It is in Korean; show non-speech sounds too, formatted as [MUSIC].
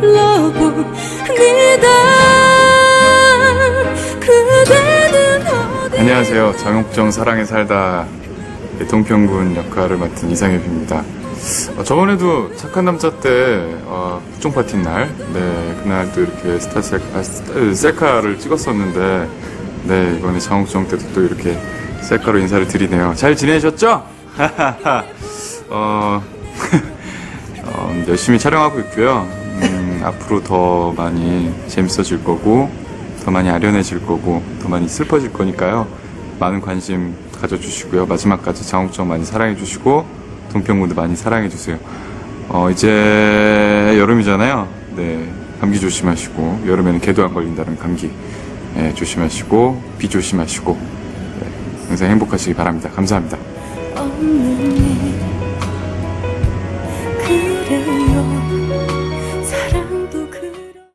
불러봅니다 그대는 어디 안녕하세요. 장옥정 사랑에 살다 동평군 역할을 맡은 이상엽입니다. 어, 저번에도 착한 남자 때 어, 국종 파티 날, 네 그날 또 이렇게 스타 셀카, 스타- 셀카를 찍었었는데, 네 이번에 장옥정 때도 또 이렇게 셀카로 인사를 드리네요. 잘 지내셨죠? [LAUGHS] 어, [LAUGHS] 어, 열심히 촬영하고 있고요. 음, [LAUGHS] 앞으로 더 많이 재밌어질 거고, 더 많이 아련해질 거고, 더 많이 슬퍼질 거니까요. 많은 관심 가져주시고요. 마지막까지 장옥정 많이 사랑해주시고, 동평군도 많이 사랑해주세요. 어, 이제 여름이잖아요. 네. 감기 조심하시고, 여름에는 개도 안 걸린다는 감기. 예, 조심하시고, 비 조심하시고, 네, 항상 행복하시기 바랍니다. 감사합니다.